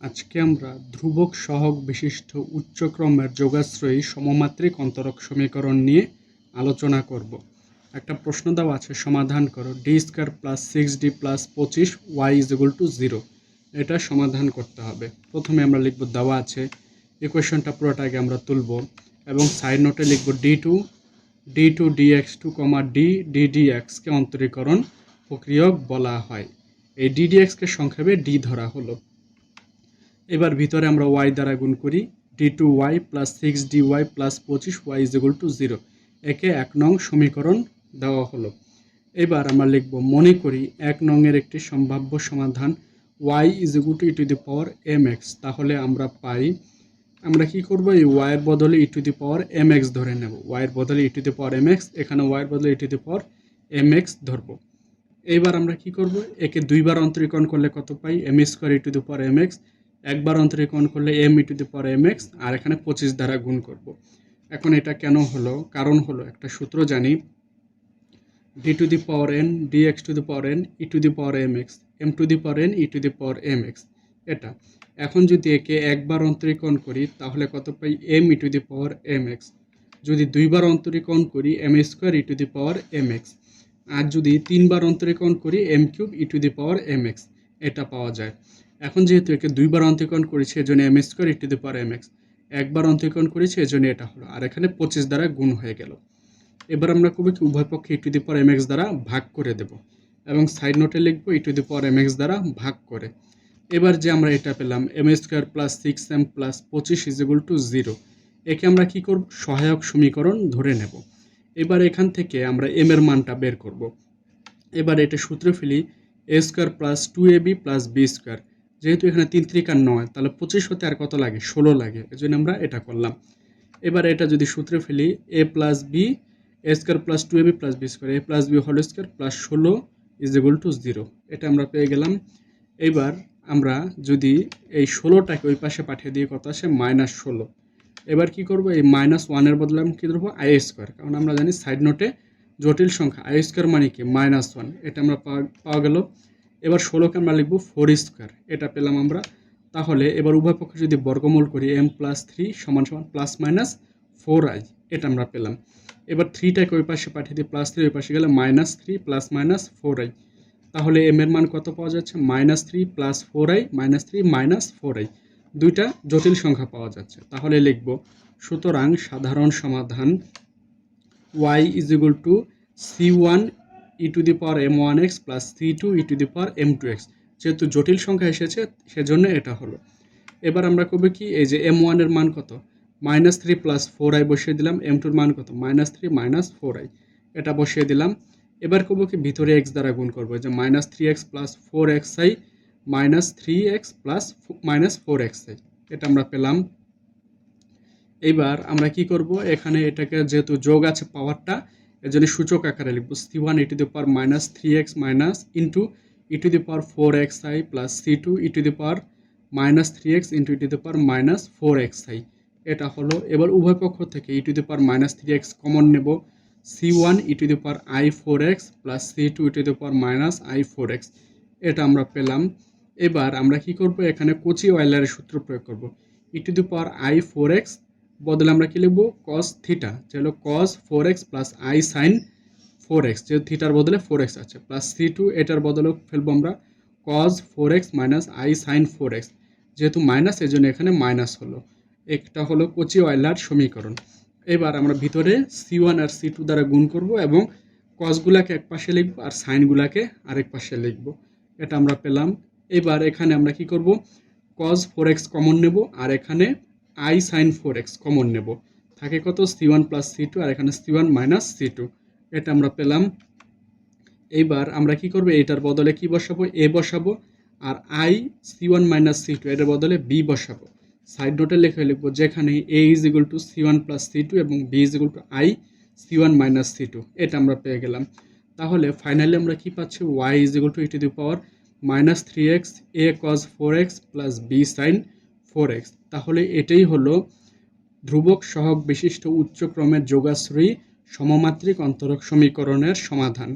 আজকে আমরা ধ্রুবক সহগ বিশিষ্ট উচ্চক্রমের যোগাশ্রয়ী সমমাত্রিক অন্তরক সমীকরণ নিয়ে আলোচনা করব। একটা প্রশ্ন দেওয়া আছে, সমাধান করো। D square plus six d plus পঁচিশ y is equal to zero এটা সমাধান করতে হবে। প্রথমে আমরা লিখব দেওয়া আছে ইকুয়েশনটা পুরোটাকে আমরা তুলব এবং সাইড নোটে লিখব D two D two D X two comma D D D এক্সকে অন্তরীকরণ প্রক্রিয়ক বলা হয়। এই ডিডিএক্সকে সংক্ষেপে ডি ধরা হলো। এবার ভিতরে আমরা ওয়াই দ্বারা গুণ করি D two Y plus six D Y plus পঁচিশ Y is equal to zero একে এক নং সমীকরণ দেওয়া হলো। এবার আমরা লিখব, মনে করি এক নংয়ের একটি সম্ভাব্য সমাধান Y is equal to E to the power M X তাহলে আমরা পাই, আমরা কি করব, এই ওয়াইয়ের বদলে E to the power M X ধরে নেব। ওয়াইয়ের বদলে E to the power M X এখানে ওয়াইয়ের বদলে E to the power M X ধরবো। এইবার আমরা কি করব, একে দুইবার অন্তরীকরণ করলে কত পাই M square E to the power M X একবার অন্তরীকরণ করলে M E to the power M X, আর এখানে পঁচিশ দ্বারা গুণ করব। এখন এটা কেন হলো? কারণ হলো, একটা সূত্র জানি D to the power N D X to the power N E to the power M X M to the power N E to the power M X এটা। এখন যদি একে একবার অন্তরীকরণ করি, তাহলে কত পাই? M E to the power M X যদি দুইবার অন্তরীকরণ করি M square E to the power M X আর যদি তিনবার অন্তরীকরণ করি M cube E to the power M X এটা পাওয়া যায়। এখন যেহেতু একে দুইবার অন্তরীকরণ করেছি, এজন্য M square E to the power M X. একবার অন্তরীকরণ করেছি, এজন্য এটা হলো। আর এখানে পঁচিশ দ্বারা গুণ হয়ে গেল। এবার আমরা কবি কি উভয় পক্ষে E to the power M X দ্বারা ভাগ করে দেব। এবং সাইড নোটে লিখব ইটু দি পাওয়ার এম এক্স দ্বারা ভাগ করে। এবার যে আমরা এটা পেলাম, M square plus six M plus পঁচিশ ইজ ইকুয়াল টু জিরো। একে আমরা কি করব? সহায়ক সমীকরণ ধরে নেব। এবার এখান থেকে আমরা এম এর মানটা বের করব। এবার এটা সূত্রে ফেলি, A square plus two A B plus B square. যেহেতু এখানে তিন ত্রিকার নয়, তাহলে পঁচিশ হতে আর কত লাগে? ষোলো লাগে। এই জন্য আমরা এটা করলাম। এবার এটা যদি সূত্রে ফেলি A plus B A square plus two A B plus B square A plus B whole square plus ষোলো ইজ ইকুয়াল টু জিরো এটা আমরা পেয়ে গেলাম। এবার আমরা যদি এই ষোলোটাকে ওই পাশে পাঠিয়ে দিয়ে কত আসে? মাইনাস ষোলো। এবার কি করব? এই মাইনাস ওয়ানের বদলে আমি কী ধরবো? আই স্কোয়ার কারণ আমরা জানি সাইড নোটে জটিল সংখ্যা। আই স্কোয়ার মানে কি? মাইনাস ওয়ান এটা আমরা পাওয়া পাওয়া গেল। এবার ষোলোকে আমরা লিখব ফোর স্কোয়ার এটা পেলাম আমরা। তাহলে এবার উভয় পক্ষে যদি বর্গমূল করি এম প্লাস থ্রি সমান সমান প্লাস মাইনাস ফোর আই এটা আমরা পেলাম। এবার থ্রিটাকে ওই পাশে পাঠিয়ে দিই প্লাস থ্রি ওই পাশে গেলে minus three plus minus four I তাহলে এম এর মান কত পাওয়া যাচ্ছে? Minus three plus four I minus three minus four I দুইটা জটিল সংখ্যা পাওয়া যাচ্ছে। তাহলে লিখব, সুতরাং সাধারণ সমাধান Y is equal to C one E to the power M one X plus C two E to the power M two X যেহেতু জটিল সংখ্যা এসেছে, সেজন্য এটা হলো। এবার আমরা করব কি, এই যে এম ওয়ানের মান কত? Minus three plus four I বসিয়ে দিলাম এম টুর মান কত? Minus three, minus four I. এটা বসিয়ে দিলাম। এবার করব কি, ভিতরে এক্স দ্বারা গুণ করব যে minus three X plus four X I, minus three X plus minus four X I. এটা আমরা পেলাম। এইবার আমরা কি করব, এখানে এটাকে যেহেতু যোগ আছে পাওয়ারটা এর জন্য সূচক আকারে লিখব C one E to the power minus three X minus into E to the power four X I plus C two E to the power minus three X into E to the power minus four X I এটা হলো এবার উভয় পক্ষ থেকে E to the power minus three X common নেব। C one E to the power I four X plus C two E to the power minus I four X এটা আমরা পেলাম। এবার আমরা কি করব? এখানে কোচি ওয়াইলারের সূত্র প্রয়োগ করব। E to the power I four X বদলে আমরা কি লিখব? কস থিটা যে হলো cos four X plus I sine four X যেহেতু থিটার বদলে ফোর এক্স আছে। প্লাস সি টু এটার বদলে ফেলব আমরা cos four X minus I sine four X যেহেতু মাইনাস এই জন্য এখানে মাইনাস হলো। একটা হলো কোচি ওয়াইলার সমীকরণ। এবার আমরা ভিতরে সি ওয়ান আর সি টু দ্বারা গুণ করব এবং কসগুলাকে এক পাশে লিখব আর সাইনগুলাকে আরেক পাশে লিখব। এটা আমরা পেলাম। এবার এখানে আমরা কি করব? কজ ফোর এক্স কমন নেব। আর এখানে I sine four X common নেব। থাকে কত? C one plus C two আর এখানে C one minus C two এটা আমরা পেলাম। এইবার আমরা কি করব? এটার বদলে কি বসাবো? এ বসাবো, আর I C one minus C two এটার বদলে বি বসাবো। সাইড নোটে লিখে লিখব, যেখানে A is equal to C one plus C two এবং B is equal to I C one minus C two এটা আমরা পেয়ে গেলাম। তাহলে ফাইনালি আমরা কি পাচ্ছি? Y is equal to E to the power minus three X A cos four X plus B sine four X তাহলে এটাই হলো ধ্রুবক সহগ বিশিষ্ট উচ্চক্রমের যোগাশ্রয়ী সমমাত্রিক অন্তরক সমীকরণের সমাধান।